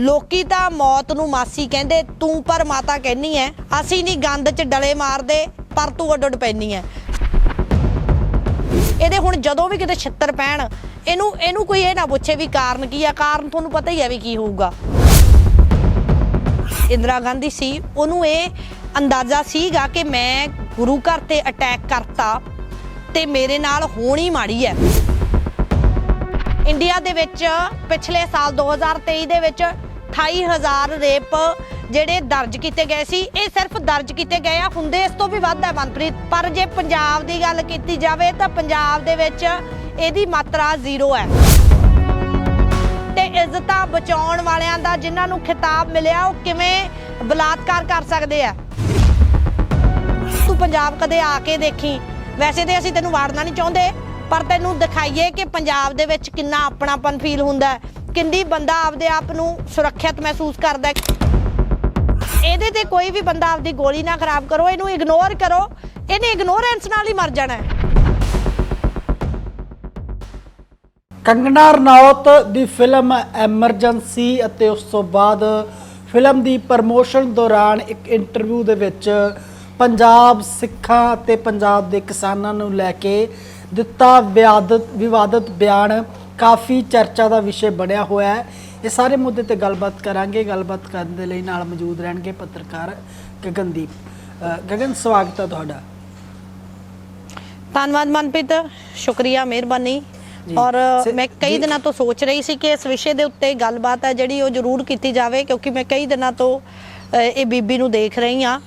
ਲੋਕੀ ਤਾਂ ਮੌਤ ਨੂੰ ਮਾਸੀ ਕਹਿੰਦੇ, ਤੂੰ ਪਰ ਮਾਤਾ ਕਹਿੰਨੀ ਐ। ਅਸੀਂ ਨਹੀਂ ਗੰਦ 'ਚ ਡਲੇ ਮਾਰਦੇ, ਪਰ ਤੂੰ ਅੱਡ ਅੱਡ ਪੈਣੀ ਐ। ਇਹਦੇ ਹੁਣ ਜਦੋਂ ਵੀ ਕਿਤੇ ਛਿੱਤਰ ਪੈਣ, ਇਹਨੂੰ ਇਹਨੂੰ ਕੋਈ ਇਹ ਨਾ ਪੁੱਛੇ ਵੀ ਕਾਰਨ ਕੀ ਆ। ਕਾਰਨ ਤੁਹਾਨੂੰ ਪਤਾ ਹੀ ਹੈ ਵੀ ਕੀ ਹੋਊਗਾ। ਇੰਦਰਾ ਗਾਂਧੀ ਸੀ, ਉਹਨੂੰ ਇਹ ਅੰਦਾਜ਼ਾ ਸੀਗਾ ਕਿ ਮੈਂ ਗੁਰੂ ਘਰ ਤੇ ਅਟੈਕ ਕਰਤਾ ਤੇ ਮੇਰੇ ਨਾਲ ਹੋਣੀ ਮਾੜੀ ਹੈ ਇੰਡੀਆ ਦੇ ਵਿੱਚ ਪਿਛਲੇ ਸਾਲ 2023 ਦੇ ਵਿੱਚ 28000 ਰੇਪ ਜਿਹੜੇ ਦਰਜ ਕੀਤੇ ਗਏ ਸੀ, ਇਹ ਸਿਰਫ ਦਰਜ ਕੀਤੇ ਗਏ ਆ। ਹੁੰਦੇ ਇਸ ਤੋਂ ਵੀ ਵੱਧ ਹੈ ਮਨਪ੍ਰੀਤ। ਪਰ ਜੇ ਪੰਜਾਬ ਦੀ ਗੱਲ ਕੀਤੀ ਜਾਵੇ ਤਾਂ ਪੰਜਾਬ ਦੇ ਵਿੱਚ ਇਹਦੀ ਮਾਤਰਾ ਜ਼ੀਰੋ ਹੈ। ਤੇ ਇੱਜ਼ਤਾਂ ਬਚਾਉਣ ਵਾਲਿਆਂ ਦਾ ਜਿਨ੍ਹਾਂ ਨੂੰ ਖਿਤਾਬ ਮਿਲਿਆ, ਉਹ ਕਿਵੇਂ ਬਲਾਤਕਾਰ ਕਰ ਸਕਦੇ ਆ? ਤੂੰ ਪੰਜਾਬ ਕਦੇ ਆ ਕੇ ਦੇਖੀ? ਵੈਸੇ ਤੇ ਅਸੀਂ ਤੈਨੂੰ ਵਾੜਨਾ ਨਹੀਂ ਚਾਹੁੰਦੇ, ਪਰ ਤੈਨੂੰ ਦਿਖਾਈਏ ਕਿ ਪੰਜਾਬ ਦੇ ਵਿੱਚ ਕਿੰਨਾ ਆਪਣਾਪਨ ਫੀਲ ਹੁੰਦਾ ਹੈ। ਕਿੰਨੀ ਬੰਦਾ ਆਪਦੇ ਆਪ ਨੂੰ ਸੁਰੱਖਿਅਤ ਮਹਿਸੂਸ ਕਰਦਾ ਇਹਦੇ ਤੇ ਕੋਈ ਵੀ ਬੰਦਾ ਆਪਦੀ ਗੋਲੀ ਨਾ ਖਰਾਬ ਕਰੋ, ਇਹਨੂੰ ਇਗਨੋਰ ਕਰੋ, ਇਹਨੇ ਇਗਨੋਰੈਂਸ ਨਾਲ ਹੀ ਮਰ ਜਾਣਾ ਹੈ। ਕੰਗਨਾ ਰਣੌਤ ਦੀ ਫਿਲਮ ਐਮਰਜੈਂਸੀ ਅਤੇ ਉਸ ਤੋਂ ਬਾਅਦ ਫਿਲਮ ਦੀ ਪ੍ਰਮੋਸ਼ਨ ਦੌਰਾਨ ਇੱਕ ਇੰਟਰਵਿਊ ਦੇ ਵਿੱਚ ਪੰਜਾਬ ਸਿੱਖਾਂ ਅਤੇ ਪੰਜਾਬ ਦੇ ਕਿਸਾਨਾਂ ਨੂੰ ਲੈ ਕੇ ਦਿੱਤਾ ਵਿਵਾਦਤ ਵਿਵਾਦਤ ਬਿਆਨ ਕਾਫੀ ਚਰਚਾ ਦਾ ਵਿਸ਼ੇ ਬਣਿਆ ਹੋਇਆ ਹੈ। ਇਹ ਸਾਰੇ ਮੁੱਦੇ ਤੇ ਗੱਲਬਾਤ ਕਰਾਂਗੇ। ਗੱਲਬਾਤ ਕਰਨ ਦੇ ਲਈ ਨਾਲ ਮੌਜੂਦ ਰਹਿਣਗੇ ਪੱਤਰਕਾਰ ਗਗਨਦੀਪ। ਗਗਨ ਸਵਾਗਤ ਹੈ ਤੁਹਾਡਾ। ਧੰਨਵਾਦ ਮਨਪ੍ਰੀਤ। ਸ਼ੁਕਰੀਆ ਮਿਹਰਬਾਨੀ। ਔਰ ਮੈਂ ਕਈ। ਦਿਨਾਂ ਤੋਂ ਸੋਚ ਰਹੀ ਸੀ ਕਿ ਇਸ ਵਿਸ਼ੇ ਦੇ ਉੱਤੇ ਗੱਲਬਾਤ ਹੈ ਜਿਹੜੀ ਉਹ ਜ਼ਰੂਰ ਕੀਤੀ ਜਾਵੇ ਕਿਉਂਕਿ ਮੈਂ ਕਈ ਦਿਨਾਂ ਤੋਂ ਇਹ ਬੀਬੀ ਨੂੰ ਦੇਖ ਰਹੀ ਆ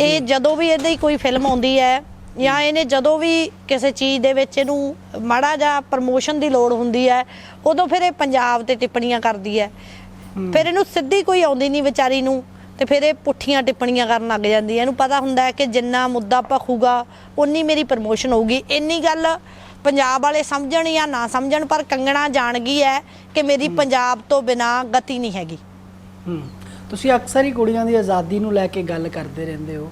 ਇਹ ਜਦੋਂ ਵੀ ਇਹਦੀ ਕੋਈ ਫਿਲਮ ਆਉਂਦੀ ਹੈ ਜਾਂ ਇਹਨੇ ਜਦੋਂ ਵੀ ਕਿਸੇ ਚੀਜ਼ ਦੇ ਵਿੱਚ ਇਹਨੂੰ ਮਾੜਾ ਜਾਂ ਪ੍ਰਮੋਸ਼ਨ ਦੀ ਲੋੜ ਹੁੰਦੀ ਹੈ ਉਦੋਂ ਫਿਰ ਇਹ ਪੰਜਾਬ ਤੇ ਟਿੱਪਣੀਆਂ ਕਰਦੀ ਹੈ। ਫਿਰ ਇਹਨੂੰ ਸਿੱਧੀ ਕੋਈ ਆਉਂਦੀ ਨਹੀਂ ਵਿਚਾਰੀ ਨੂੰ ਤੇ ਫਿਰ ਇਹ ਪੁੱਠੀਆਂ ਟਿੱਪਣੀਆਂ ਕਰਨ ਲੱਗ ਜਾਂਦੀ ਹੈ। ਇਹਨੂੰ ਪਤਾ ਹੁੰਦਾ ਹੈ ਕਿ ਜਿੰਨਾ ਮੁੱਦਾ ਭਖੂਗਾ ਉਨੀ ਮੇਰੀ ਪ੍ਰਮੋਸ਼ਨ ਹੋਊਗੀ। ਇੰਨੀ ਗੱਲ ਪੰਜਾਬ ਵਾਲੇ ਸਮਝਣ ਜਾਂ ਨਾ ਸਮਝਣ ਪਰ ਕੰਗਣਾ ਜਾਣ ਗਈ ਹੈ ਕਿ ਮੇਰੀ ਪੰਜਾਬ ਤੋਂ ਬਿਨਾ ਗਤੀ ਨਹੀਂ ਹੈਗੀ। ਤੁਸੀਂ ਅਕਸਰ ਹੀ ਕੁੜੀਆਂ ਦੀ ਆਜ਼ਾਦੀ ਨੂੰ ਲੈ ਕੇ ਗੱਲ ਕਰਦੇ ਰਹਿੰਦੇ ਹੋ।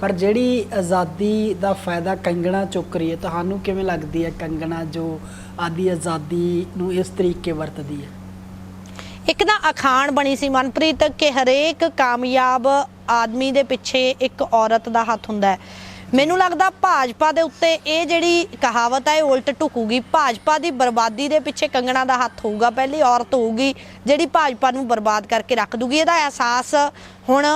ਪਰ ਜਿਹੜੀ ਆਜ਼ਾਦੀ ਦਾ ਫਾਇਦਾ ਕੰਗਣਾ ਚੁੱਕ ਰਹੀ ਹੈ, ਤੁਹਾਨੂੰ ਕਿਵੇਂ ਲੱਗਦੀ ਹੈ ਕੰਗਣਾ ਜੋ ਆਦੀ ਆਜ਼ਾਦੀ ਨੂੰ ਇਸ ਤਰੀਕੇ ਵਰਤਦੀ ਹੈ? ਇੱਕ ਨਾ ਅਖਾਣ ਬਣੀ ਸੀ ਮਨਪ੍ਰੀਤ ਕਿ ਹਰੇਕ ਕਾਮਯਾਬ ਆਦਮੀ ਦੇ ਪਿੱਛੇ ਇੱਕ ਔਰਤ ਦਾ ਹੱਥ ਹੁੰਦਾ ਹੈ। ਮੈਨੂੰ ਲੱਗਦਾ ਭਾਜਪਾ ਦੇ ਉੱਤੇ ਇਹ ਜਿਹੜੀ ਕਹਾਵਤ ਹੈ, ਇਹ ਉਲਟ ਢੁਕੂਗੀ। ਭਾਜਪਾ ਦੀ ਬਰਬਾਦੀ ਦੇ ਪਿੱਛੇ ਕੰਗਣਾ ਦਾ ਹੱਥ ਹੋਊਗਾ, ਪਹਿਲੀ ਔਰਤ ਹੋਊਗੀ ਜਿਹੜੀ ਭਾਜਪਾ ਨੂੰ ਬਰਬਾਦ ਕਰਕੇ ਰੱਖ ਦੂਗੀ। ਇਹਦਾ ਅਹਿਸਾਸ ਹੁਣ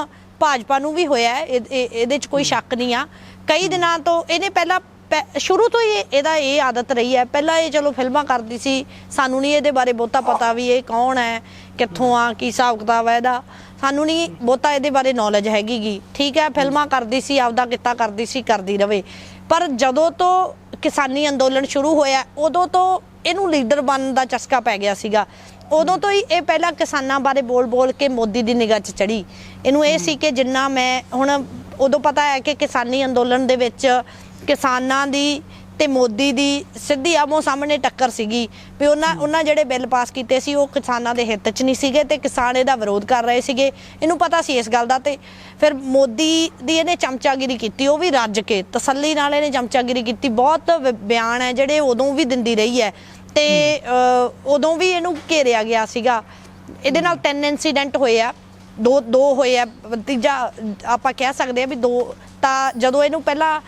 ਭਾਜਪਾ ਨੂੰ ਵੀ ਹੋਇਆ ਹੈ, ਇਹ- ਇਹ- ਇਹਦੇ 'ਚ ਕੋਈ ਸ਼ੱਕ ਨਹੀਂ ਆ। ਕਈ ਦਿਨਾਂ ਤੋਂ ਇਹਨੇ ਪਹਿਲਾਂ ਪੈ- ਸ਼ੁਰੂ ਤੋਂ ਹੀ ਇਹਦਾ ਇਹ ਆਦਤ ਰਹੀ ਹੈ। ਪਹਿਲਾਂ ਇਹ ਚਲੋ ਫਿਲਮਾਂ ਕਰਦੀ ਸੀ, ਸਾਨੂੰ ਨਹੀਂ ਇਹਦੇ ਬਾਰੇ ਬਹੁਤਾ ਪਤਾ ਵੀ ਇਹ ਕੌਣ ਹੈ, ਕਿੱਥੋਂ ਆ, ਕੀ ਹਿਸਾਬ ਕਿਤਾਬ ਹੈ ਇਹਦਾ। ਸਾਨੂੰ ਨਹੀਂ ਬਹੁਤਾ ਇਹਦੇ ਬਾਰੇ ਨੌਲੇਜ ਹੈਗੀਗੀ ਠੀਕ ਹੈ, ਫਿਲਮਾਂ ਕਰਦੀ ਸੀ, ਆਪਦਾ ਕਿੱਤਾ ਕਰਦੀ ਸੀ, ਕਰਦੀ ਰਵੇ। ਪਰ ਜਦੋਂ ਤੋਂ ਕਿਸਾਨੀ ਅੰਦੋਲਨ ਸ਼ੁਰੂ ਹੋਇਆ, ਉਦੋਂ ਤੋਂ ਇਹਨੂੰ ਲੀਡਰ ਬਣਨ ਦਾ ਚਸਕਾ ਪੈ ਗਿਆ ਸੀਗਾ। ਉਦੋਂ ਤੋਂ ਹੀ ਇਹ ਪਹਿਲਾਂ ਕਿਸਾਨਾਂ ਬਾਰੇ ਬੋਲ-ਬੋਲ ਕੇ ਮੋਦੀ ਦੀ ਨਿਗਾਹ 'ਚ ਚੜੀ। ਇਹਨੂੰ ਇਹ ਸੀ ਕਿ ਜਿੰਨਾ ਮੈਂ ਹੁਣ ਉਦੋਂ ਪਤਾ ਹੈ ਕਿ ਕਿਸਾਨੀ ਅੰਦੋਲਨ ਦੇ ਵਿੱਚ ਕਿਸਾਨਾਂ ਦੀ ਤੇ ਮੋਦੀ ਦੀ ਸਿੱਧੀ ਆਮੋ ਸਾਹਮਣੇ ਟੱਕਰ ਸੀਗੀ ਵੀ ਉਹਨਾਂ ਉਹਨਾਂ ਜਿਹੜੇ ਬਿੱਲ ਪਾਸ ਕੀਤੇ ਸੀ ਉਹ ਕਿਸਾਨਾਂ ਦੇ ਹਿੱਤ 'ਚ ਨਹੀਂ ਸੀਗੇ ਤੇ ਕਿਸਾਨ ਇਹਦਾ ਵਿਰੋਧ ਕਰ ਰਹੇ ਸੀਗੇ। ਇਹਨੂੰ ਪਤਾ ਸੀ ਇਸ ਗੱਲ ਦਾ ਤੇ ਫਿਰ ਮੋਦੀ ਦੀ ਇਹਨੇ ਚਮਚਾਗਿਰੀ ਕੀਤੀ ਉਹ ਵੀ ਰੱਜ ਕੇ ਤਸੱਲੀ ਨਾਲ ਇਹਨੇ ਚਮਚਾਗਿਰੀ ਕੀਤੀ। ਬਹੁਤ ਬਿਆਨ ਹੈ ਜਿਹੜੇ ਉਦੋਂ ਵੀ ਦਿੰਦੀ ਰਹੀ ਹੈ। ਤੇ ਉਦੋਂ ਵੀ ਇਹਨੂੰ ਘੇਰਿਆ ਗਿਆ ਸੀਗਾ। ਇਹਦੇ ਨਾਲ ਤਿੰਨ ਇਨਸੀਡੈਂਟ ਹੋਏ ਆ। ਦੋ ਦੋ ਹੋਏ ਆ। ਤੀਜਾ ਆਪਾਂ ਕਹਿ ਸਕਦੇ ਆ ਵੀ ਦੋ ਤਾਂ ਜਦੋਂ ਇਹਨੂੰ ਪਹਿਲਾਂ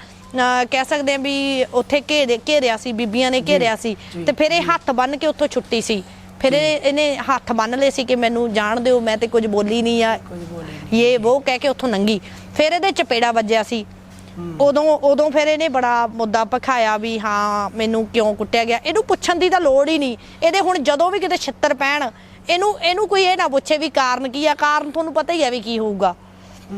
ਕਹਿ ਸਕਦੇ ਆ ਵੀ ਉੱਥੇ ਘੇਰੇ ਘੇਰਿਆ ਸੀ ਬੀਬੀਆਂ ਨੇ ਘੇਰਿਆ ਸੀ ਤੇ ਫਿਰ ਇਹ ਹੱਥ ਬੰਨ ਕੇ ਉੱਥੋਂ ਛੁੱਟੀ ਸੀ। ਫਿਰ ਇਹ- ਇਹਨੇ ਹੱਥ ਬੰਨ ਲਏ ਸੀ ਕਿ ਮੈਨੂੰ ਜਾਣ ਦਿਓ ਮੈਂ ਤੇ ਕੁਝ ਬੋਲੀ ਨਹੀਂ ਆ। ਇਹ ਉਹ ਕਹਿ ਕੇ ਉੱਥੋਂ ਨੰਗੀ। ਫਿਰ ਇਹਦੇ ਚਪੇੜਾ ਵੱਜਿਆ ਸੀ। ਉਦੋਂ ਉਦੋਂ ਫਿਰ ਇਹਨੇ ਬੜਾ ਮੁੱਦਾ ਪਖਾਇਆ ਵੀ ਹਾਂ ਮੈਨੂੰ ਕਿਉਂ ਕੁੱਟਿਆ ਗਿਆ? ਇਹਨੂੰ ਪੁੱਛਣ ਦੀ ਤਾਂ ਲੋੜ ਹੀ ਨਹੀਂ। ਇਹਦੇ ਹੁਣ ਜਦੋਂ ਵੀ ਕਿਤੇ ਛਿੱਤਰ ਪੈਣ ਇਹਨੂੰ ਇਹਨੂੰ ਕੋਈ ਇਹ ਨਾ ਪੁੱਛੇ ਵੀ ਕਾਰਨ ਕੀ ਆ? ਕਾਰਨ ਤੁਹਾਨੂੰ ਪਤਾ ਹੀ ਹੈ ਵੀ ਕੀ ਹੋਊਗਾ।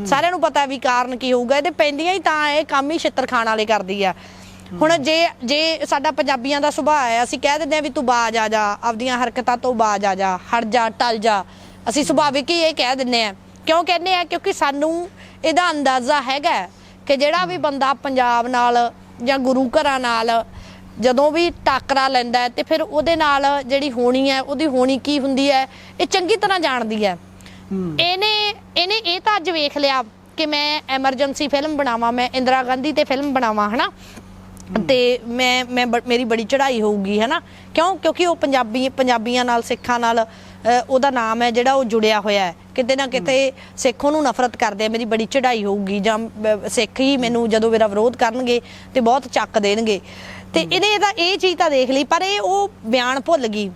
ਸਾਰਿਆਂ ਨੂੰ ਪਤਾ ਵੀ ਕਾਰਨ ਕੀ ਹੋਊਗਾ। ਇਹਦੇ ਪੈਂਦੀਆਂ ਹੀ ਤਾਂ ਇਹ ਕੰਮ ਹੀ ਛਿੱਤਰ ਖਾਣ ਵਾਲੇ ਕਰਦੀ ਆ। ਹੁਣ ਜੇ ਜੇ ਸਾਡਾ ਪੰਜਾਬੀਆਂ ਦਾ ਸੁਭਾਅ ਹੈ ਅਸੀਂ ਕਹਿ ਦਿੰਦੇ ਆ ਵੀ ਤੂੰ ਬਾਜ ਆ ਜਾ ਆਪਦੀਆਂ ਹਰਕਤਾਂ ਤੋਂ ਬਾਜ ਆ ਜਾ ਹਟ ਜਾ ਟਲ ਜਾ। ਅਸੀਂ ਸੁਭਾਵਿਕ ਹੀ ਇਹ ਕਹਿ ਦਿੰਦੇ ਆ ਕਿਉਂ ਕਹਿੰਦੇ ਆ? ਕਿਉਂਕਿ ਸਾਨੂੰ ਇਹਦਾ ਅੰਦਾਜ਼ਾ ਹੈਗਾ ਕਿ ਜਿਹੜਾ ਵੀ ਬੰਦਾ ਪੰਜਾਬ ਨਾਲ ਜਾਂ ਗੁਰੂ ਘਰਾਂ ਨਾਲ ਜਦੋਂ ਵੀ ਟਾਕਰਾ ਲੈਂਦਾ ਹੈ ਤੇ ਫਿਰ ਉਹਦੇ ਨਾਲ ਜਿਹੜੀ ਹੋਣੀ ਹੈ ਉਹਦੀ ਹੋਣੀ ਕੀ ਹੁੰਦੀ ਹੈ ਇਹ ਚੰਗੀ ਤਰ੍ਹਾਂ ਜਾਣਦੀ ਹੈ। ਇਹਨੇ ਇਹਨੇ ਇਹ ਤਾਂ ਅੱਜ ਵੇਖ ਲਿਆ ਕਿ ਮੈਂ ਐਮਰਜੈਂਸੀ ਫਿਲਮ ਬਣਾਵਾਂ ਮੈਂ ਇੰਦਰਾ ਗਾਂਧੀ ਤੇ ਫਿਲਮ ਬਣਾਵਾਂ ਹਨਾ? ਤੇ ਮੈਂ ਮੈਂ ਮੇਰੀ ਬੜੀ ਚੜ੍ਹਾਈ ਹੋਊਗੀ ਹਨਾ? ਕਿਉਂ? ਕਿਉਂਕਿ ਉਹ ਪੰਜਾਬੀ ਪੰਜਾਬੀਆਂ ਨਾਲ ਸਿੱਖਾਂ ਨਾਲ ਉਹਦਾ ਨਾਮ ਹੈ ਜਿਹੜਾ ਉਹ ਜੁੜਿਆ ਹੋਇਆ ਹੈ। ਕਿਤੇ ਨਾ ਕਿਤੇ ਸਿੱਖ ਉਹਨੂੰ ਨਫ਼ਰਤ ਕਰਦੇ ਆ ਮੇਰੀ ਬੜੀ ਚੜ੍ਹਾਈ ਹੋਊਗੀ ਜਾਂ ਸਿੱਖ ਹੀ ਮੈਨੂੰ ਜਦੋਂ ਮੇਰਾ ਵਿਰੋਧ ਕਰਨਗੇ ਤੇ ਬਹੁਤ ਚੱਕ ਦੇਣਗੇ। ਤੇ ਇਹਨੇ ਇਹਦਾ ਇਹ ਚੀਜ਼ ਤਾਂ ਦੇਖ ਲਈ ਪਰ ਇਹ ਉਹ ਬਿਆਨ ਭੁੱਲ ਗਈ।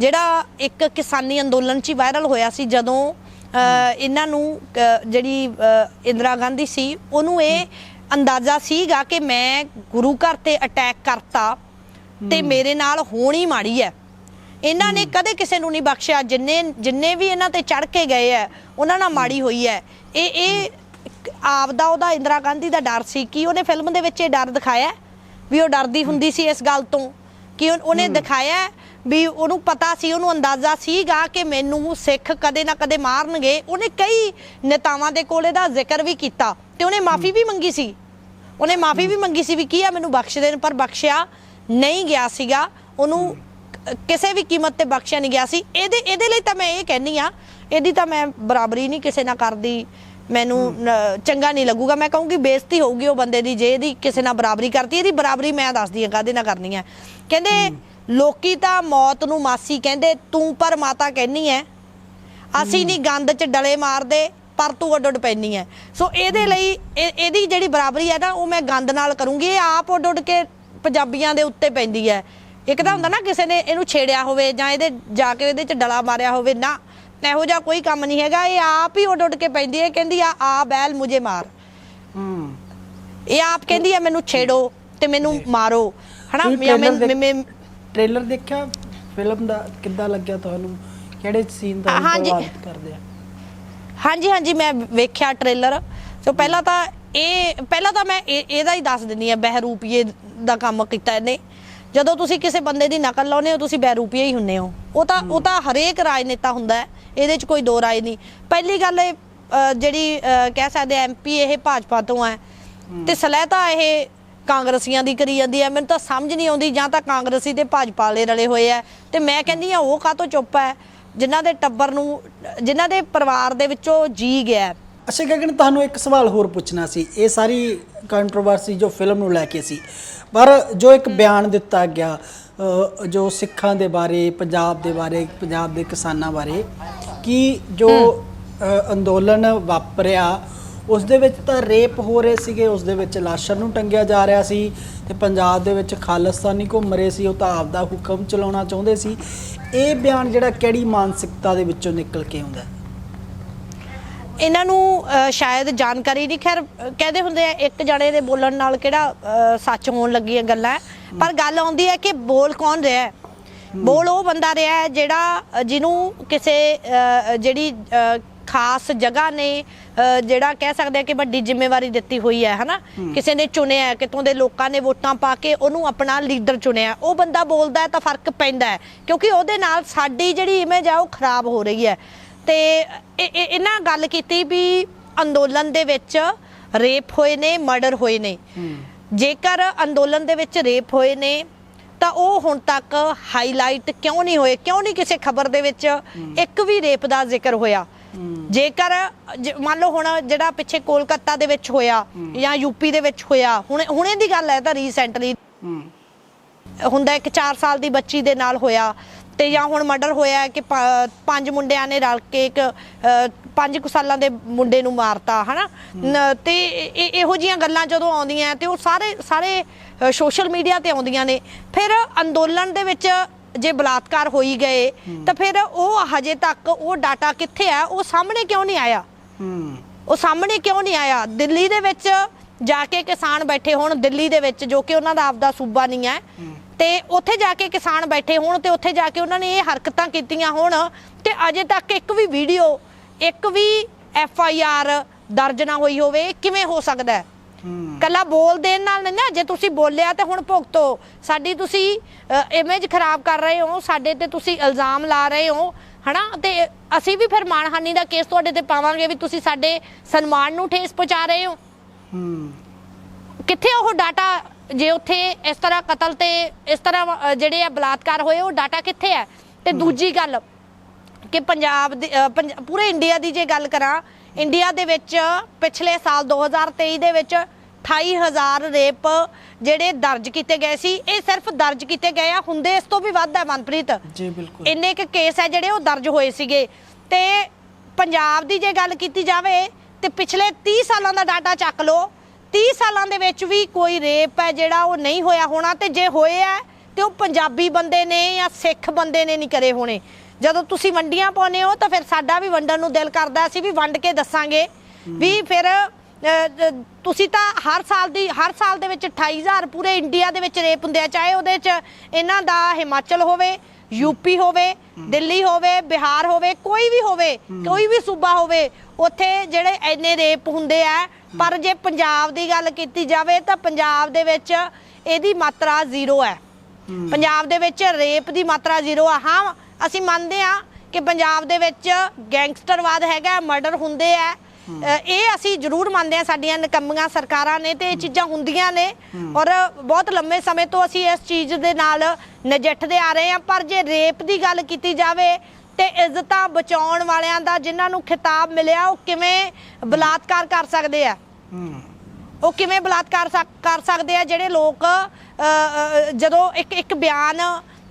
ਜਿਹੜਾ ਇੱਕ ਕਿਸਾਨੀ ਅੰਦੋਲਨ 'ਚ ਵਾਇਰਲ ਹੋਇਆ ਸੀ ਜਦੋਂ ਇਹਨਾਂ ਨੂੰ ਜਿਹੜੀ ਇੰਦਰਾ ਗਾਂਧੀ ਸੀ ਉਹਨੂੰ ਇਹ ਅੰਦਾਜ਼ਾ ਸੀਗਾ ਕਿ ਮੈਂ ਗੁਰੂ ਘਰ ਤੇ ਅਟੈਕ ਕਰਤਾ ਤੇ ਮੇਰੇ ਨਾਲ ਹੋਣੀ ਮਾੜੀ ਹੈ। ਇਹਨਾਂ ਨੇ ਕਦੇ ਕਿਸੇ ਨੂੰ ਨਹੀਂ ਬਖਸ਼ਿਆ। ਜਿੰਨੇ ਜਿੰਨੇ ਵੀ ਇਹਨਾਂ ਤੇ ਚੜ ਕੇ ਗਏ ਹੈ ਉਹਨਾਂ ਨਾਲ ਮਾੜੀ ਹੋਈ ਹੈ ਇਹ ਇਹ ਆਪ ਦਾ ਉਹਦਾ ਇੰਦਰਾ ਗਾਂਧੀ ਦਾ ਡਰ ਸੀ। ਕਿ ਉਹਨੇ ਫਿਲਮ ਦੇ ਵਿੱਚ ਇਹ ਡਰ ਦਿਖਾਇਆ? ਵੀ ਉਹ ਡਰਦੀ ਹੁੰਦੀ ਸੀ ਇਸ ਗੱਲ ਤੋਂ? ਕਿ ਉਹ- ਉਹਨੇ ਦਿਖਾਇਆ ਵੀ ਉਹਨੂੰ ਪਤਾ ਸੀ ਉਹਨੂੰ ਅੰਦਾਜ਼ਾ ਸੀਗਾ ਕਿ ਮੈਨੂੰ ਸਿੱਖ ਕਦੇ ਨਾ ਕਦੇ ਮਾਰਨਗੇ। ਉਹਨੇ ਕਈ ਨੇਤਾਵਾਂ ਦੇ ਕੋਲ ਇਹਦਾ ਜ਼ਿਕਰ ਵੀ ਕੀਤਾ ਤੇ ਉਹਨੇ ਮਾਫੀ ਵੀ ਮੰਗੀ ਸੀ। ਉਹਨੇ ਮਾਫੀ ਵੀ ਮੰਗੀ ਸੀ ਵੀ ਕੀ ਆ ਮੈਨੂੰ ਬਖਸ਼ ਦੇਣ ਪਰ ਬਖਸ਼ਿਆ ਨਹੀਂ ਗਿਆ ਸੀਗਾ। ਉਹਨੂੰ ਕਿਸੇ ਵੀ ਕੀਮਤ ਤੇ ਬਖਸ਼ਿਆ ਨਹੀਂ ਗਿਆ ਸੀ। ਇਹਦੇ ਇਹਦੇ ਲਈ ਤਾਂ ਮੈਂ ਇਹ ਕਹਿੰਨੀ ਆ ਇਹਦੀ ਤਾਂ ਮੈਂ ਬਰਾਬਰੀ ਨਹੀਂ ਕਿਸੇ ਨਾਲ ਕਰਦੀ। ਮੈਨੂੰ ਚੰਗਾ ਨਹੀਂ ਲੱਗੂਗਾ। ਮੈਂ ਕਹੂੰਗੀ ਬੇਇੱਜ਼ਤੀ ਹੋਊਗੀ ਉਹ ਬੰਦੇ ਦੀ ਜੇ ਇਹਦੀ ਕਿਸੇ ਨਾਲ ਬਰਾਬਰੀ ਕਰਤੀ ਇਹਦੀ ਬਰਾਬਰੀ ਮੈਂ ਦੱਸਦੀ ਆ ਕਾਹਦੇ ਨਾਲ ਕਰਨੀ ਹੈ। ਕਹਿੰਦੇ ਲੋਕੀ ਤਾਂ ਮੌਤ ਨੂੰ ਮਾਸੀ ਕਹਿੰਦੇ ਤੂੰ ਪਰ ਮਾਤਾ ਕਹਿੰਨੀ ਐ ਅਸੀਂ ਨਹੀਂ ਗੰਦ 'ਚ ਡਲੇ ਮਾਰਦੇ ਪਰ ਤੂੰ ਅੱਡ ਉੱਡ ਪੈਣੀ ਐ ਸੋ ਇਹਦੇ ਲਈ ਇਹ- ਇਹਦੀ ਜਿਹੜੀ ਬਰਾਬਰੀ ਹੈ ਨਾ ਉਹ ਮੈਂ ਗੰਦ ਨਾਲ ਕਰੂੰਗੀ। ਇਹ ਆਪ ਉੱਡ ਉੱਡ ਕੇ ਪੰਜਾਬੀਆਂ ਦੇ ਉੱਤੇ ਪੈਂਦੀ ਐ ਇੱਕ ਤਾਂ ਹੁੰਦਾ ਨਾ ਕਿਸੇ ਨੇ ਇਹਨੂੰ ਛੇੜਿਆ ਹੋਵੇ ਜਾਂ ਇਹਦੇ ਜਾ ਕੇ ਇਹਦੇ 'ਚ ਡਲਾ ਮਾਰਿਆ ਹੋਵੇ ਨਾ। ਇਹੋ ਜਿਹਾ ਕੋਈ ਕੰਮ ਨਹੀਂ ਹੈਗਾ। ਇਹ ਆਪ ਹੀ ਉੱਡ ਉੱਡ ਕੇ ਪੈਂਦੀ ਹੈ ਕਹਿੰਦੀ ਆ ਆ ਬੈਲ ਮੁਝੇ ਮਾਰ। ਹੂੰ। ਇਹ ਆਪ ਕਹਿੰਦੀ ਆ ਮੈਨੂੰ ਛੇੜੋ ਤੇ ਮੈਨੂੰ ਮਾਰੋ। ਹਨਾ? ਮੈਂ- ਟ੍ਰੇਲਰ ਦੇਖਿਆ? ਫਿਲਮ ਦਾ ਕਿੱਦਾਂ ਲੱਗਿਆ ਤੁਹਾਨੂੰ? ਕਿਹੜੇ ਸੀਨ ਤੁਹਾਨੂੰ। ਪ੍ਰਭਾਵਿਤ ਕਰਦੇ ਆ? ਹਾਂਜੀ ਹਾਂਜੀ ਮੈਂ ਵੇਖਿਆ ਟ੍ਰੇਲਰ ਸੋ ਪਹਿਲਾਂ ਤਾਂ ਇਹ ਪਹਿਲਾਂ ਤਾਂ ਮੈਂ ਇਹ- ਇਹਦਾ ਹੀ ਦੱਸ ਦਿੰਦੀ ਆ ਬਹਿਰੂਪੀਏ ਦਾ ਕੰਮ ਕੀਤਾ ਇਹਨੇ। ਜਦੋਂ ਤੁਸੀਂ ਕਿਸੇ ਬੰਦੇ ਦੀ ਨਕਲ ਲਾਉਨੇ ਹੋ ਤੁਸੀਂ ਬਹਿਰੂਪੀਏ ਹੀ ਹੁੰਨੇ ਹੋ। ਉਹ ਤਾਂ ਉਹ ਤਾਂ ਹਰੇਕ ਰਾਜਨੇਤਾ ਹੁੰਦਾ ਹੈ। ਇਹਦੇ 'ਚ ਕੋਈ ਦੋ ਰਾਏ ਨਹੀਂ। ਪਹਿਲੀ ਗੱਲ ਇਹ ਅ, ਜਿਹੜੀ ਅ, ਕਹਿ ਸਕਦੇ ਐਮਪੀ ਇਹ ਭਾਜਪਾ ਤੋਂ ਹੈ ਤੇ ਸਲਹਿਤਾ ਇਹ ਕਾਂਗਰਸੀਆਂ ਦੀ ਕਰੀ ਜਾਂਦੀ ਹੈ। ਮੈਨੂੰ ਤਾਂ ਸਮਝ ਨਹੀਂ ਆਉਂਦੀ ਜਾਂ ਤਾਂ ਕਾਂਗਰਸੀ ਤੇ ਭਾਜਪਾ ਵਾਲੇ ਰਲੇ ਹੋਏ ਆ ਤੇ ਮੈਂ ਕਹਿੰਦੀ ਆ ਉਹ ਕਾਹਤੋਂ ਚੁੱਪ ਹੈ? ਜਿਨ੍ਹਾਂ ਦੇ ਟੱਬਰ ਨੂੰ ਜਿਨ੍ਹਾਂ ਦੇ ਪਰਿਵਾਰ ਦੇ ਵਿੱਚੋਂ ਜੀ ਗਿਆ ਹੈ। ਅੱਛਾ ਗਗਨ ਤੁਹਾਨੂੰ ਇੱਕ ਸਵਾਲ ਹੋਰ ਪੁੱਛਣਾ ਸੀ। ਇਹ ਸਾਰੀ ਕੰਟਰੋਵਰਸੀ ਜੋ ਫਿਲਮ ਨੂੰ ਲੈ ਕੇ ਸੀ ਪਰ ਜੋ ਇੱਕ ਬਿਆਨ ਦਿੱਤਾ ਗਿਆ ਜੋ ਸਿੱਖਾਂ ਦੇ ਬਾਰੇ ਪੰਜਾਬ ਦੇ ਬਾਰੇ ਪੰਜਾਬ ਦੇ ਕਿਸਾਨਾਂ ਬਾਰੇ ਕਿ ਜੋ ਅੰਦੋਲਨ ਵਾਪਰਿਆ ਉਸ ਦੇ ਵਿੱਚ ਤਾਂ ਰੇਪ ਹੋ ਰਹੇ ਸੀਗੇ ਉਸ ਦੇ ਵਿੱਚ ਲਾਸ਼ਾਂ ਨੂੰ ਟੰਗਿਆ ਜਾ ਰਿਹਾ ਸੀ ਤੇ ਪੰਜਾਬ ਦੇ ਵਿੱਚ ਖਾਲਿਸਤਾਨੀ ਘੁੰਮ ਰਹੇ ਸੀ ਉਹ ਤਾਂ ਆਪਦਾ ਹੁਕਮ ਚਲਾਉਣਾ ਚਾਹੁੰਦੇ ਸੀ ਇਹ ਬਿਆਨ ਜਿਹੜਾ ਕਿਹੜੀ ਮਾਨਸਿਕਤਾ ਦੇ ਵਿੱਚੋਂ ਨਿਕਲ ਕੇ ਆਉਂਦਾ? ਇਹਨਾਂ ਨੂੰ ਸ਼ਾਇਦ ਜਾਣਕਾਰੀ ਨਹੀਂ ਖੈਰ ਕਹਿੰਦੇ ਹੁੰਦੇ ਆ ਇੱਕ ਜਣੇ ਦੇ ਬੋਲਣ ਨਾਲ ਕਿਹੜਾ ਸੱਚ ਹੋਣ ਲੱਗੀਆਂ ਗੱਲਾਂ। ਪਰ ਗੱਲ ਆਉਂਦੀ ਹੈ ਕਿ ਬੋਲ ਕੌਣ ਰਿਹਾ ਹੈ? ਬੋਲ ਉਹ ਬੰਦਾ ਰਿਹਾ ਹੈ ਜਿਹੜਾ ਜਿਹਨੂੰ ਕਿਸੇ ਜਿਹੜੀ ਖਾਸ ਜਗ੍ਹਾ ਨੇ ਜਿਹੜਾ ਕਹਿ ਸਕਦੇ ਆ ਕਿ ਵੱਡੀ ਜ਼ਿੰਮੇਵਾਰੀ ਦਿੱਤੀ ਹੋਈ ਹੈ ਹਨਾ? ਕਿਸੇ ਨੇ ਚੁਣਿਆ ਹੈ, ਕਿਤੋਂ ਦੇ ਲੋਕਾਂ ਨੇ ਵੋਟਾਂ ਪਾ ਕੇ ਉਹਨੂੰ ਆਪਣਾ ਲੀਡਰ ਚੁਣਿਆ ਉਹ ਬੰਦਾ ਬੋਲਦਾ ਤਾਂ ਫ਼ਰਕ ਪੈਂਦਾ ਹੈ ਕਿਉਂਕਿ ਉਹਦੇ ਨਾਲ ਸਾਡੀ ਜਿਹੜੀ ਇਮੇਜ ਆ ਉਹ ਖਰਾਬ ਹੋ ਰਹੀ ਹੈ। ਤੇ ਇਹ- ਇਹ- ਇਹਨਾਂ ਗੱਲ ਕੀਤੀ ਵੀ ਅੰਦੋਲਨ ਦੇ ਵਿੱਚ ਰੇਪ ਹੋਏ ਨੇ ਮਰਡਰ ਹੋਏ ਨੇ। ਜੇਕਰ ਅੰਦੋਲਨ ਦੇ ਵਿੱਚ ਰੇਪ ਹੋਏ ਨੇ ਤਾਂ ਉਹ ਹੁਣ ਤੱਕ ਹਾਈਲਾਈਟ ਕਿਉਂ ਨਹੀਂ ਹੋਏ? ਕਿਉਂ ਨਹੀਂ ਕਿਸੇ ਖਬਰ ਦੇ ਵਿੱਚ ਇੱਕ ਵੀ ਰੇਪ ਦਾ ਜ਼ਿਕਰ ਹੋਇਆ? ਜੇਕਰ ਮੰਨ ਲਓ ਹੁਣ ਜਿਹੜਾ ਪਿੱਛੇ ਕੋਲਕਾਤਾ ਦੇ ਵਿੱਚ ਹੋਇਆ ਜਾਂ ਯੂਪੀ ਦੇ ਵਿੱਚ ਹੋਇਆ ਹੁਣੇ ਹੁਣੇ ਦੀ ਗੱਲ ਹੈ ਤਾਂ ਰੀਸੈਂਟਲੀ ਹੁੰਦਾ ਇੱਕ 4 ਸਾਲ ਦੀ ਬੱਚੀ ਦੇ ਨਾਲ ਹੋਇਆ। ਤੇ ਜਾਂ ਹੁਣ ਮਰਡਰ ਹੋਇਆ ਕਿ ਪੰਜ ਮੁੰਡਿਆਂ ਨੇ ਰਲ ਕੇ ਇੱਕ ਪੰਜ ਕੁ ਸਾਲਾਂ ਦੇ ਮੁੰਡੇ ਨੂੰ ਮਾਰਤਾ ਹਨਾ? ਤੇ ਇਹ- ਜੀਆਂ ਗੱਲਾਂ ਜਦੋਂ ਆਉਂਦੀਆਂ ਤੇ ਉਹ ਸਾਰੇ ਸਾਰੇ ਸੋਸ਼ਲ ਮੀਡੀਆ ਤੇ ਆਉਂਦੀਆਂ ਨੇ। ਫਿਰ ਅੰਦੋਲਨ ਦੇ ਵਿੱਚ ਜੇ ਬਲਾਤਕਾਰ ਹੋਈ ਗਏ ਤਾਂ ਫਿਰ ਉਹ ਹਜੇ ਤੱਕ ਉਹ ਡਾਟਾ ਕਿੱਥੇ ਆ ਉਹ ਸਾਹਮਣੇ ਕਿਉਂ ਨਹੀਂ ਆਇਆ? ਉਹ ਸਾਹਮਣੇ ਕਿਉਂ ਨਹੀਂ ਆਇਆ? ਦਿੱਲੀ ਦੇ ਵਿੱਚ ਜਾ ਕੇ ਕਿਸਾਨ ਬੈਠੇ ਹੋਣ ਦਿੱਲੀ ਦੇ ਵਿੱਚ ਜੋ ਕਿ ਉਹਨਾਂ ਦਾ ਆਪਦਾ ਸੂਬਾ ਨਹੀਂ ਹੈ। ਤੇ ਉੱਥੇ ਜਾ ਕੇ ਕਿਸਾਨ ਬੈਠੇ ਹੋਣ ਤੇ ਉੱਥੇ ਜਾ ਕੇ ਉਹਨਾਂ ਨੇ ਇਹ ਹਰਕਤਾਂ ਕੀਤੀਆਂ ਹੋਣ ਤੇ ਅਜੇ ਤੱਕ ਇੱਕ ਵੀ ਵੀਡੀਓ ਇੱਕ ਵੀ ਐਫ ਆਈ ਆਰ ਦਰਜ ਨਾ ਹੋਈ ਹੋਵੇ ਕਿਵੇਂ ਹੋ ਸਕਦਾ ਹੂੰ? ਕੱਲਾ ਬੋਲ ਦੇਣ ਨਾਲ ਨਹੀਂ ਨਾ ਜੇ ਤੁਸੀਂ ਬੋਲਿਆ ਤੇ ਹੁਣ ਭੁਗਤੋ। ਸਾਡੀ ਤੁਸੀਂ ਇਮੇਜ ਖਰਾਬ ਕਰ ਰਹੇ ਹੋ ਸਾਡੇ ਤੇ ਤੁਸੀਂ ਇਲਜ਼ਾਮ ਲਾ ਰਹੇ ਹੋ ਹਨਾ? ਤੇ ਅਸੀਂ ਵੀ ਫਿਰ ਮਾਨਹਾਨੀ ਦਾ ਕੇਸ ਤੁਹਾਡੇ ਤੇ ਪਾਵਾਂਗੇ ਵੀ ਤੁਸੀਂ ਸਾਡੇ ਸਨਮਾਨ ਨੂੰ ਠੇਸ ਪਹੁੰਚਾ ਰਹੇ ਹੋ। ਹੂੰ। ਕਿੱਥੇ ਉਹ ਡਾਟਾ? ਜੇ ਉੱਥੇ ਇਸ ਤਰ੍ਹਾਂ ਕਤਲ ਤੇ ਇਸ ਤਰ੍ਹਾਂ ਅ, ਜਿਹੜੇ ਆ ਬਲਾਤਕਾਰ ਹੋਏ ਉਹ ਡਾਟਾ ਕਿੱਥੇ ਹੈ ਤੇ ਦੂਜੀ ਗੱਲ ਕਿ ਪੰਜਾਬ ਦੇ ਅ, ਪੰਜ- ਪੂਰੇ ਇੰਡੀਆ ਦੀ ਜੇ ਗੱਲ ਕਰਾਂ ਇੰਡੀਆ ਦੇ ਵਿੱਚ ਪਿਛਲੇ ਸਾਲ 2023 ਦੇ ਵਿੱਚ 28000 ਰੇਪ ਜਿਹੜੇ ਦਰਜ ਕੀਤੇ ਗਏ ਸੀ ਇਹ ਸਿਰਫ ਦਰਜ ਕੀਤੇ ਗਏ ਆ ਹੁੰਦੇ ਇਸ ਤੋਂ ਵੀ ਵੱਧ ਹੈ ਮਨਪ੍ਰੀਤ। ਜੀ ਬਿਲਕੁਲ। ਇੰਨੇ ਕੁ ਕੇਸ ਹੈ ਜਿਹੜੇ ਉਹ ਦਰਜ ਹੋਏ ਸੀਗੇ। ਤੇ ਪੰਜਾਬ ਦੀ ਜੇ ਗੱਲ ਕੀਤੀ ਜਾਵੇ ਤੇ ਪਿਛਲੇ 30 ਸਾਲਾਂ ਦਾ ਡਾਟਾ ਚੱਕ ਲਓ। 30 ਸਾਲਾਂ ਦੇ ਵਿੱਚ ਵੀ ਕੋਈ ਰੇਪ ਹੈ ਜਿਹੜਾ ਉਹ ਨਹੀਂ ਹੋਇਆ ਹੋਣਾ ਤੇ ਜੇ ਹੋਏ ਹੈ ਤੇ ਉਹ ਪੰਜਾਬੀ ਬੰਦੇ ਨੇ ਜਾਂ ਸਿੱਖ ਬੰਦੇ ਨੇ ਨਹੀਂ ਕਰੇ ਹੋਣੇ। ਜਦੋਂ ਤੁਸੀਂ ਵੰਡੀਆਂ ਪਾਉਨੇ ਹੋ ਤਾਂ ਫਿਰ ਸਾਡਾ ਵੀ ਵੰਡਣ ਨੂੰ ਦਿਲ ਕਰਦਾ ਅਸੀਂ ਵੀ ਵੰਡ ਕੇ ਦੱਸਾਂਗੇ। ਵੀ ਫਿਰ ਤੁਸੀਂ ਤਾਂ ਹਰ ਸਾਲ ਦੀ, ਹਰ ਸਾਲ ਦੇ ਵਿੱਚ 28000 ਪੂਰੇ ਇੰਡੀਆ ਦੇ ਵਿੱਚ ਰੇਪ ਹੁੰਦੇ ਆ, ਚਾਹੇ ਉਹਦੇ ਚ ਇਹਨਾਂ ਦਾ ਹਿਮਾਚਲ ਹੋਵੇ ਯੂਪੀ ਹੋਵੇ ਦਿੱਲੀ ਹੋਵੇ ਬਿਹਾਰ ਹੋਵੇ ਕੋਈ ਵੀ ਹੋਵੇ ਕੋਈ ਵੀ ਸੂਬਾ ਹੋਵੇ ਉੱਥੇ ਜਿਹੜੇ ਐਨੇ ਰੇਪ ਹੁੰਦੇ ਆ ਪਰ ਜੇ ਪੰਜਾਬ ਦੀ ਗੱਲ ਕੀਤੀ ਜਾਵੇ ਤਾਂ ਪੰਜਾਬ ਦੇ ਵਿੱਚ ਇਹਦੀ ਮਾਤਰਾ ਜ਼ੀਰੋ ਹੈ। ਪੰਜਾਬ ਦੇ ਵਿੱਚ ਰੇਪ ਦੀ ਮਾਤਰਾ ਜ਼ੀਰੋ ਆ। ਹਾਂ ਅਸੀਂ ਮੰਨਦੇ ਆ ਕਿ ਪੰਜਾਬ ਦੇ ਵਿੱਚ ਗੈਂਗਸਟਰਵਾਦ ਹੈਗਾ ਮਰਡਰ ਹੁੰਦੇ ਆ ਇਹ ਅਸੀਂ ਜ਼ਰੂਰ ਮੰਨਦੇ ਆ ਸਾਡੀਆਂ ਨਿਕੰਮੀਆਂ ਸਰਕਾਰਾਂ ਨੇ ਤੇ ਇਹ ਚੀਜ਼ਾਂ ਹੁੰਦੀਆਂ ਨੇ ਔਰ ਬਹੁਤ ਲੰਮੇ ਸਮੇਂ ਤੋਂ ਅਸੀਂ ਇਸ ਚੀਜ਼ ਦੇ ਨਾਲ ਨਜਿੱਠਦੇ ਆ ਰਹੇ ਆ ਪਰ ਜੇ ਰੇਪ ਦੀ ਗੱਲ ਕੀਤੀ ਜਾਵੇ ਤੇ ਇੱਜ਼ਤਾਂ ਬਚਾਉਣ ਵਾਲਿਆਂ ਦਾ ਜਿਨ੍ਹਾਂ ਨੂੰ ਖਿਤਾਬ ਮਿਲਿਆ, ਉਹ ਕਿਵੇਂ ਬਲਾਤਕਾਰ ਕਰ ਸਕਦੇ ਆ? ਉਹ ਕਿਵੇਂ ਬਲਾਤਕਾਰ ਕਰ ਸਕਦੇ ਆ? ਜਿਹੜੇ ਲੋਕ ਜਦੋਂ ਇੱਕ ਇੱਕ ਬਿਆਨ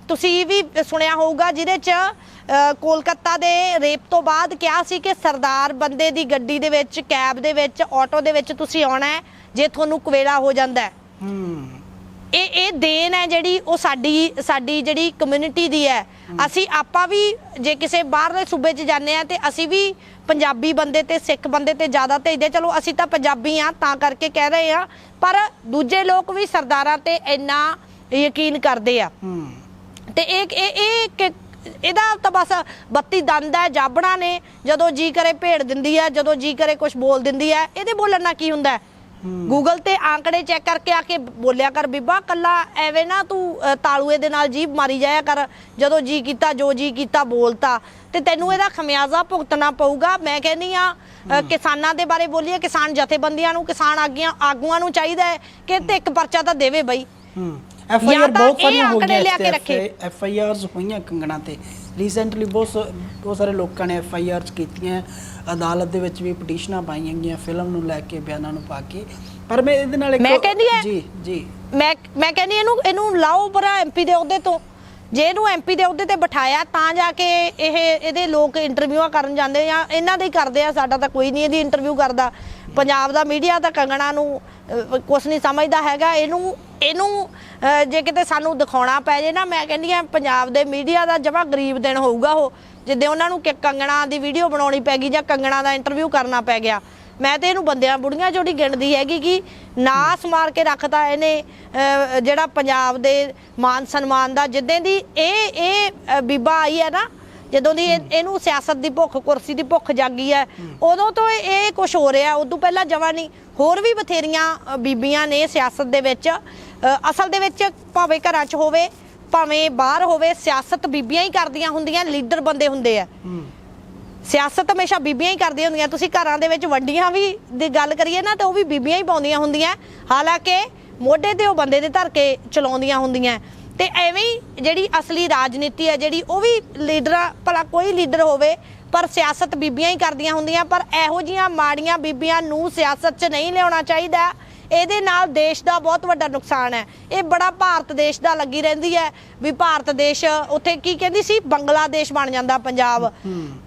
ਤੁਸੀਂ ਵੀ ਸੁਣਿਆ ਹੋਊਗਾ, ਜਿਹਦੇ ਚ ਕੋਲਕਾਤਾ ਦੇ ਰੇਪ ਤੋਂ ਬਾਅਦ ਕਿਹਾ ਸੀ ਕਿ ਸਰਦਾਰ ਬੰਦੇ ਦੀ ਗੱਡੀ ਦੇ ਵਿੱਚ ਕੈਬ ਦੇ ਵਿੱਚ ਆਟੋ ਦੇ ਵਿੱਚ ਤੁਸੀਂ ਆਉਣਾ ਹੈ ਜੇ ਤੁਹਾਨੂੰ ਕੁਵੇਲਾ ਹੋ ਜਾਂਦਾ ਹੈ। ਇਹ ਇਹ ਦੇਣ ਹੈ ਜਿਹੜੀ ਉਹ ਸਾਡੀ ਸਾਡੀ ਜਿਹੜੀ ਕਮਿਊਨਿਟੀ ਦੀ ਹੈ। ਅਸੀਂ ਆਪਾਂ ਵੀ ਜੇ ਕਿਸੇ ਬਾਹਰਲੇ ਸੂਬੇ 'ਚ ਜਾਂਦੇ ਆ ਤੇ ਅਸੀਂ ਵੀ ਪੰਜਾਬੀ ਬੰਦੇ ਤੇ ਸਿੱਖ ਬੰਦੇ ਤੇ ਜ਼ਿਆਦਾ ਭੇਜਦੇ ਚਲੋ ਅਸੀਂ ਤਾਂ ਪੰਜਾਬੀ ਆ ਤਾਂ ਕਰਕੇ ਕਹਿ ਰਹੇ ਆ ਪਰ ਦੂਜੇ ਲੋਕ ਵੀ ਸਰਦਾਰਾਂ ਤੇ ਇੰਨਾ ਯਕੀਨ ਕਰਦੇ ਆ। ਤੇ ਇਹ ਇਹ ਇਹ ਇਹਦਾ ਤਾਂ ਬਸ ਬੱਤੀ ਦੰਦ ਹੈ ਜਾਬਣਾ ਨੇ। ਜਦੋਂ ਜੀ ਕਰੇ ਭੇੜ ਦਿੰਦੀ ਹੈ ਜਦੋਂ ਜੀ ਕਰੇ ਕੁਝ ਬੋਲ ਦਿੰਦੀ ਹੈ ਇਹਦੇ ਬੋਲਣ ਨਾਲ ਕੀ ਹੁੰਦਾ? ਗੂਗਲ ਤੇ ਆંકੜੇ ਚੈੱਕ ਕਰਕੇ ਆ ਕੇ ਬੋਲਿਆ ਕਰ ਬੀਬਾ ਕੱਲਾ ਐਵੇਂ ਨਾ ਤੂੰ ਤਾਲੂਏ ਦੇ ਨਾਲ ਜੀਭ ਮਾਰੀ ਜਾਇਆ ਕਰ। ਜਦੋਂ ਜੀ ਕੀਤਾ ਜੋ ਜੀ ਕੀਤਾ ਬੋਲਤਾ। ਤੇ ਤੈਨੂੰ ਇਹਦਾ ਖਮਿਆਜ਼ਾ ਭੁਗਤਣਾ ਪਊਗਾ। ਮੈਂ ਕਹਿੰਨੀ ਆ ਕਿਸਾਨਾਂ ਦੇ ਬਾਰੇ ਬੋਲੀਏ। ਕਿਸਾਨ ਜਥੇਬੰਦੀਆਂ ਨੂੰ ਕਿਸਾਨ ਆਗੀਆਂ ਆਗੂਆਂ ਨੂੰ ਚਾਹੀਦਾ ਹੈ ਕਿ ਤੇ ਇੱਕ ਪਰਚਾ ਤਾਂ ਦੇਵੇ ਬਈ। ਐਫ ਆਈ ਜਾਂ ਆਰ ਤਾਂ ਬਹੁਤ ਸਾਰੀਆਂ ਹੋ ਗਈਆਂ। ਐਫ ਆਈ ਆਰਸ ਹੋਈਆਂ ਕੰਗਣਾ ਤੇ। ਰੀਸੈਂਟਲੀ ਬਹੁਤ ਬਹੁਤ ਸਾਰੇ ਲੋਕਾਂ ਨੇ ਐਫ ਆਈ ਆਰਸ ਕੀਤੀਆਂ। ਅਦਾਲਤ ਦੇ ਵਿੱਚ ਵੀ ਪਟੀਸ਼ਨਾਂ ਪਾਈਆਂ ਗਈਆਂ ਫਿਲਮ ਨੂੰ ਲੈ ਕੇ ਬਿਆਨਾਂ ਨੂੰ ਪਾ ਕੇ। ਪਰ ਮੈਂ ਇਹਦੇ ਨਾਲ ਇੱਕ ਮੈਂ ਕਹਿੰਦੀ ਹਾਂ- ਜੀ ਜੀ। ਮੈਂ ਮੈਂ ਕਹਿੰਦੀ ਇਹਨੂੰ ਇਹਨੂੰ ਲਾਓ ਪਰਾਂ ਐਮਪੀ ਦੇ ਅਹੁਦੇ ਤੋਂ। ਜੇ ਇਹਨੂੰ ਐਮਪੀ ਦੇ ਅਹੁਦੇ ਤੇ ਬਿਠਾਇਆ ਤਾਂ ਜਾ ਕੇ ਇਹ ਇਹਦੇ ਲੋਕ ਇੰਟਰਵਿਊਆਂ ਕਰਨ ਜਾਂਦੇ ਆ। ਇਹਨਾਂ ਦੇ ਹੀ ਕਰਦੇ ਆ ਸਾਡਾ ਤਾਂ ਕੋਈ ਨਹੀਂ ਇਹਦੀ ਇੰਟਰਵਿਊ ਕਰਦਾ। ਪੰਜਾਬ ਦਾ ਮੀਡੀਆ ਤਾਂ ਕੰਗਣਾ ਨੂੰ ਕੁਝ ਨਹੀਂ ਸਮਝਦਾ ਹੈਗਾ। ਇਹਨੂੰ ਇਹਨੂੰ ਜੇ ਕਿਤੇ ਸਾਨੂੰ ਦਿਖਾਉਣਾ ਪੈ ਜੇ ਨਾ, ਮੈਂ ਕਹਿੰਦੀ ਆ, ਪੰਜਾਬ ਦੇ ਮੀਡੀਆ ਦਾ ਜਮਾ ਗਰੀਬ ਦਿਨ ਹੋਊਗਾ ਉਹ। ਜਿੱਦੇ ਉਹਨਾਂ ਨੂੰ ਕੰਗਣਾ ਦੀ ਵੀਡੀਓ ਬਣਾਉਣੀ ਪੈ ਗਈ ਜਾਂ ਕੰਗਣਾ ਦਾ ਇੰਟਰਵਿਊ ਕਰਨਾ ਪੈ ਗਿਆ। ਮੈਂ ਤੇ ਇਹਨੂੰ ਬੰਦਿਆਂ ਬੁੜੀਆਂ ਜੋੜੀ ਗਿਣਦੀ ਹੈਗੀ ਕਿ ਨਾਸ ਮਾਰ ਕੇ ਰੱਖਦਾ ਇਹਨੇ ਜਿਹੜਾ ਪੰਜਾਬ ਦੇ ਮਾਨ ਸਨਮਾਨ ਦਾ। ਜਿੱਦਾਂ ਦੀ ਇਹ ਇਹ ਬੀਬਾ ਆਈ ਹੈ ਨਾ, ਜਦੋਂ ਦੀ ਇਹ- ਇਹਨੂੰ ਸਿਆਸਤ ਦੀ ਭੁੱਖ, ਕੁਰਸੀ ਦੀ ਭੁੱਖ ਜਾਗੀ ਹੈ, ਉਦੋਂ ਤੋਂ ਇਹ- ਇਹ ਕੁਝ ਹੋ ਰਿਹਾ। ਉਦੋਂ ਪਹਿਲਾਂ ਜਮਾ ਨਹੀਂ, ਹੋਰ ਵੀ ਬਥੇਰੀਆਂ ਬੀਬੀਆਂ ਨੇ ਸਿਆਸਤ ਦੇ ਵਿੱਚ ਅਸਲ ਦੇ ਵਿੱਚ ਭਾਵੇਂ ਘਰਾਂ 'ਚ ਹੋਵੇ ਭਾਵੇਂ ਬਾਹਰ ਹੋਵੇ ਸਿਆਸਤ ਬੀਬੀਆਂ ਹੀ ਕਰਦੀਆਂ ਹੁੰਦੀਆਂ ਲੀਡਰ ਬੰਦੇ ਹੁੰਦੇ ਆ। ਸਿਆਸਤ ਹਮੇਸ਼ਾ ਬੀਬੀਆਂ ਹੀ ਕਰਦੀਆਂ ਹੁੰਦੀਆਂ। ਤੁਸੀਂ ਘਰਾਂ ਦੇ ਵਿੱਚ ਵੰਡੀਆਂ ਵੀ ਦੀ ਗੱਲ ਕਰੀਏ ਨਾ ਤਾਂ ਉਹ ਵੀ ਬੀਬੀਆਂ ਹੀ ਪਾਉਂਦੀਆਂ ਹੁੰਦੀਆਂ। ਹਾਲਾਂਕਿ ਮੋਢੇ ਤੇ ਉਹ ਬੰਦੇ ਦੇ ਧਰ ਕੇ ਚਲਾਉਂਦੀਆਂ ਹੁੰਦੀਆਂ। ਤੇ ਐਵੇਂ ਹੀ ਜਿਹੜੀ ਅਸਲੀ ਰਾਜਨੀਤੀ ਹੈ ਜਿਹੜੀ ਉਹ ਵੀ ਲੀਡਰਾਂ ਭਲਾ ਕੋਈ ਲੀਡਰ ਹੋਵੇ ਪਰ ਸਿਆਸਤ ਬੀਬੀਆਂ ਹੀ ਕਰਦੀਆਂ ਹੁੰਦੀਆਂ। ਪਰ ਇਹੋ ਜੀਆਂ ਮਾੜੀਆਂ ਬੀਬੀਆਂ ਨੂੰ ਸਿਆਸਤ 'ਚ ਨਹੀਂ ਲਿਆਉਣਾ ਚਾਹੀਦਾ। ਇਹਦੇ ਨਾਲ ਦੇਸ਼ ਦਾ ਬਹੁਤ ਵੱਡਾ ਨੁਕਸਾਨ ਹੈ। ਇਹ ਬੜਾ ਭਾਰਤ ਦੇਸ਼ ਦਾ ਲੱਗੀ ਰਹਿੰਦੀ ਹੈ। ਵੀ ਭਾਰਤ ਦੇਸ਼ ਉੱਥੇ ਕੀ ਕਹਿੰਦੀ ਸੀ? ਬੰਗਲਾਦੇਸ਼ ਬਣ ਜਾਂਦਾ ਪੰਜਾਬ।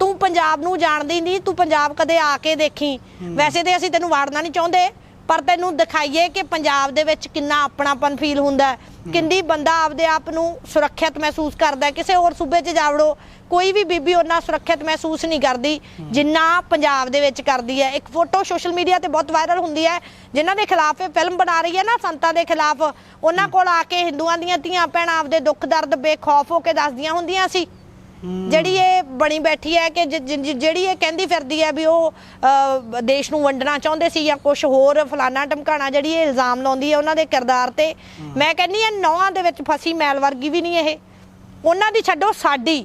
ਤੂੰ ਪੰਜਾਬ ਨੂੰ ਜਾਣਦੀ ਨਹੀਂ ਤੂੰ ਪੰਜਾਬ ਕਦੇ ਆ ਕੇ ਦੇਖੀ। ਵੈਸੇ ਤੇ ਅਸੀਂ ਤੈਨੂੰ ਵਾੜਨਾ ਨਹੀਂ ਚਾਹੁੰਦੇ। ਪਰ ਤੈਨੂੰ ਦਿਖਾਈਏ ਕਿ ਪੰਜਾਬ ਦੇ ਵਿੱਚ ਕਿੰਨਾ ਆਪਣਾਪਨ ਫੀਲ ਹੁੰਦਾ ਕਿੰਨੀ ਬੰਦਾ ਆਪਦੇ ਆਪ ਨੂੰ ਸੁਰੱਖਿਅਤ ਮਹਿਸੂਸ ਕਰਦਾ। ਕਿਸੇ ਹੋਰ ਸੂਬੇ 'ਚ ਜਾਵੜੋ ਕੋਈ ਵੀ ਬੀਬੀ ਉਹਨਾਂ ਸੁਰੱਖਿਅਤ ਮਹਿਸੂਸ ਨਹੀਂ ਕਰਦੀ ਜਿੰਨਾ ਪੰਜਾਬ ਦੇ ਵਿੱਚ ਕਰਦੀ ਹੈ। ਇੱਕ ਫੋਟੋ ਸੋਸ਼ਲ ਮੀਡੀਆ ਤੇ ਬਹੁਤ ਵਾਇਰਲ ਹੁੰਦੀ ਹੈ ਜਿਨ੍ਹਾਂ ਦੇ ਖਿਲਾਫ ਇਹ ਫਿਲਮ ਬਣਾ ਰਹੀ ਹੈ ਨਾ ਸੰਤਾਂ ਦੇ ਖਿਲਾਫ। ਉਹਨਾਂ ਕੋਲ ਆ ਕੇ ਹਿੰਦੂਆਂ ਦੀਆਂ ਧੀਆਂ ਭੈਣਾਂ ਆਪਦੇ ਦੁੱਖ ਦਰਦ ਬੇਖੌਫ ਹੋ ਕੇ ਦੱਸਦੀਆਂ ਹੁੰਦੀਆਂ ਸੀ। ਜਿਹੜੀ ਇਹ ਬਣੀ ਬੈਠੀ ਹੈ ਕਿ ਜਿਹੜੀ ਇਹ ਕਹਿੰਦੀ ਫਿਰਦੀ ਹੈ ਵੀ ਉਹ ਦੇਸ਼ ਨੂੰ ਵੰਡਣਾ ਚਾਹੁੰਦੇ ਸੀ ਜਾਂ ਕੁਝ ਹੋਰ ਫਲਾਨਾ ਟਮਕਾਣਾ ਜਿਹੜੀ ਇਹ ਇਲਜ਼ਾਮ ਲਾਉਂਦੀ ਹੈ ਉਹਨਾਂ ਦੇ ਕਿਰਦਾਰ ਤੇ। ਮੈਂ ਕਹਿੰਨੀ ਆ ਨੌਆਂ ਦੇ ਵਿੱਚ ਫਸੀ ਮੈਲ ਵਰਗੀ ਵੀ ਨਹੀਂ ਇਹ। ਉਹਨਾਂ ਦੀ ਛੱਡੋ ਸਾਡੀ।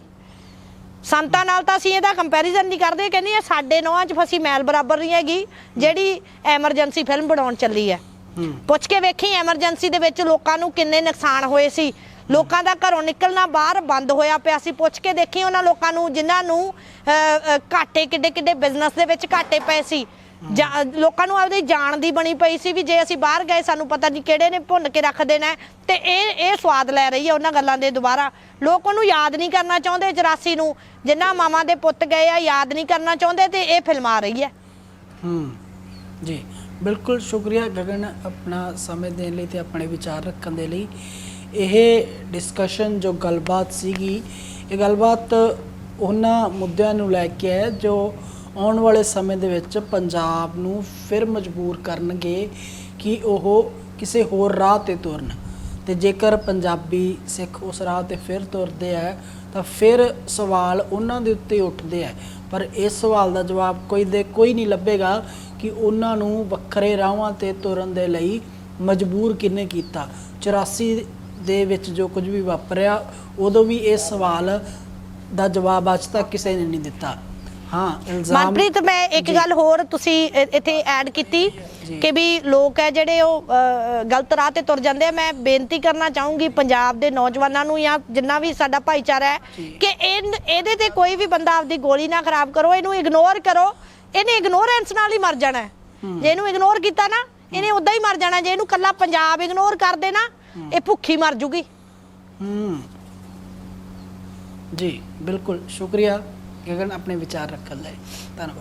ਸੰਤਾਂ ਨਾਲ ਤਾਂ ਅਸੀਂ ਇਹਦਾ ਕੰਪੈਰੀਜ਼ਨ ਨਹੀਂ ਕਰਦੇ ਕਹਿੰਦੀ ਆ ਸਾਡੇ ਨੌਆਂ 'ਚ ਫਸੀ ਮੈਲ ਬਰਾਬਰ ਨਹੀਂ ਹੈਗੀ ਜਿਹੜੀ ਐਮਰਜੈਂਸੀ ਫਿਲਮ ਬਣਾਉਣ ਚੱਲੀ ਹੂੰ। ਪੁੱਛ ਕੇ ਵੇਖੀ ਐਮਰਜੈਂਸੀ ਦੇ ਵਿੱਚ ਲੋਕਾਂ ਨੂੰ ਕਿੰਨੇ ਨੁਕਸਾਨ ਹੋਏ ਸੀ ਲੋਕਾਂ ਦਾ ਘਰੋਂ ਨਿਕਲਣਾ ਬਾਹਰ ਬੰਦ ਹੋਇਆ ਪਿਆ ਸੀ। ਪੁੱਛ ਕੇ ਦੇਖੀ ਉਹਨਾਂ ਲੋਕਾਂ ਨੂੰ, ਜਿਨ੍ਹਾਂ ਨੂੰ ਘਾਟੇ ਕਿੱਡੇ ਕਿੱਡੇ ਬਿਜ਼ਨਸ ਦੇ ਵਿੱਚ ਘਾਟੇ ਪਏ ਸੀ। ਲੋਕਾਂ ਨੂੰ ਆਪਦੀ ਜਾਣ ਦੀ ਬਣੀ ਪਈ ਸੀ ਵੀ ਜੇ ਅਸੀਂ ਬਾਹਰ ਗਏ, ਸਾਨੂੰ ਪਤਾ ਨਹੀਂ ਕਿਹੜੇ ਨੇ ਭੁੰਨ ਕੇ ਰੱਖ ਦੇਣਾ ਤੇ ਇਹ ਇਹ ਸਵਾਦ ਲੈ ਰਹੀ ਹੈ ਉਹਨਾਂ ਗੱਲਾਂ ਦੇ ਦੁਬਾਰਾ। ਲੋਕ ਉਹਨੂੰ ਯਾਦ ਨਹੀਂ ਕਰਨਾ ਚਾਹੁੰਦੇ 84 ਨੂੰ। ਜਿੰਨਾ ਮਾਮਾ ਦੇ ਪੁੱਤ ਗਏ ਆ, ਯਾਦ ਨਹੀਂ ਕਰਨਾ ਚਾਹੁੰਦੇ ਤੇ ਇਹ ਫਿਲਮ ਆ ਰਹੀ ਹੈ। ਹੂੰ, ਜੀ। ਬਿਲਕੁਲ ਸ਼ੁਕਰੀਆ ਗਗਨ, ਆਪਣਾ ਸਮੇਂ ਦੇਣ ਲਈ ਤੇ ਆਪਣੇ ਵਿਚਾਰ ਰੱਖਣ ਦੇ ਲਈ। ਇਹ ਡਿਸਕਸ਼ਨ ਜੋ ਗੱਲਬਾਤ ਸੀਗੀ, ਇਹ ਗੱਲਬਾਤ ਉਹਨਾਂ ਮੁੱਦਿਆਂ ਨੂੰ ਲੈ ਕੇ ਹੈ ਜੋ ਆਉਣ ਵਾਲੇ ਸਮੇਂ ਦੇ ਵਿੱਚ ਪੰਜਾਬ ਨੂੰ ਫਿਰ ਮਜਬੂਰ ਕਰਨਗੇ ਕਿ ਉਹ ਕਿਸੇ ਹੋਰ ਰਾਹ ਤੇ ਤੁਰਨ। ਤੇ ਜੇਕਰ ਪੰਜਾਬੀ ਸਿੱਖ ਉਸ ਰਾਹ ਤੇ ਫਿਰ ਤੁਰਦੇ ਆ, ਤਾਂ ਫਿਰ ਸਵਾਲ ਉਹਨਾਂ ਦੇ ਉੱਤੇ ਉੱਠਦੇ ਆ। ਪਰ ਇਸ ਸਵਾਲ ਦਾ ਜਵਾਬ ਕੋਈ ਦੇ ਕੋਈ ਨਹੀਂ ਲੱਭੇਗਾ ਕਿ ਉਹਨਾਂ ਨੂੰ ਵੱਖਰੇ ਰਾਹਾਂ ਤੇ ਤੁਰਨ ਦੇ ਲਈ ਮਜਬੂਰ ਕਿੰਨੇ ਕੀਤਾ। 84 ਦੇ ਵਿੱਚ ਜੋ ਕੁਝ ਵੀ ਵਾਪਰਿਆ ਉਦੋਂ ਵੀ ਇਹ ਸਵਾਲ ਦਾ ਜਵਾਬ ਅੱਜ ਤੱਕ ਕਿਸੇ ਨੇ ਨਹੀਂ ਦਿੱਤਾ। ਹਾਂ ਇਲਜ਼ਾਮ ਮਨਪ੍ਰੀਤ ਮੈਂ ਇੱਕ ਗੱਲ ਹੋਰ ਤੁਸੀਂ ਇ- ਇੱਥੇ ਐਡ ਕੀਤੀ। ਕਿ ਵੀ ਲੋਕ ਹੈ ਜਿਹੜੇ ਉਹ ਅ, ਗਲਤ ਰਾਹ ਤੇ ਤੁਰ ਜਾਂਦੇ ਆ। ਮੈਂ ਬੇਨਤੀ ਕਰਨਾ ਚਾਹੂੰਗੀ ਪੰਜਾਬ ਦੇ ਨੌਜਵਾਨਾਂ ਨੂੰ ਜਾਂ ਜਿੰਨਾ ਵੀ ਸਾਡਾ ਭਾਈਚਾਰਾ ਹੈ। ਕਿ ਇਹ ਇਹਦੇ ਤੇ ਕੋਈ ਵੀ ਬੰਦਾ ਆਪਦੀ ਗੋਲੀ ਨਾ ਖਰਾਬ ਕਰੋ ਇਹਨੂੰ ਇਗਨੋਰ ਕਰੋ। ਇਹਨੇ ਇਗਨੋਰੈਂਸ ਨਾਲ ਹੀ ਮਰ ਜਾਣਾ ਹੈ। ਜੇ ਇਹਨੂੰ ਇਗਨੋਰ ਕੀਤਾ ਨਾ ਇਹਨੇ ਉਦਾਂ ਹੀ ਮਰ ਜਾਣਾ। ਜੇ ਇਹਨੂੰ ਕੱਲਾ ਪੰਜਾਬ ਇਗਨੋਰ ਕਰ ਦੇ ਨਾ ਇਹ ਭੁੱਖੀ ਮਰ ਜੂਗੀ। ਹੂੰ। ਜੀ ਬਿਲਕੁਲ। ਸ਼ੁਕਰੀਆ ਗਗਨ ਆਪਣੇ ਵਿਚਾਰ ਰੱਖਣ ਲਈ। ਧੰਨਵਾਦ।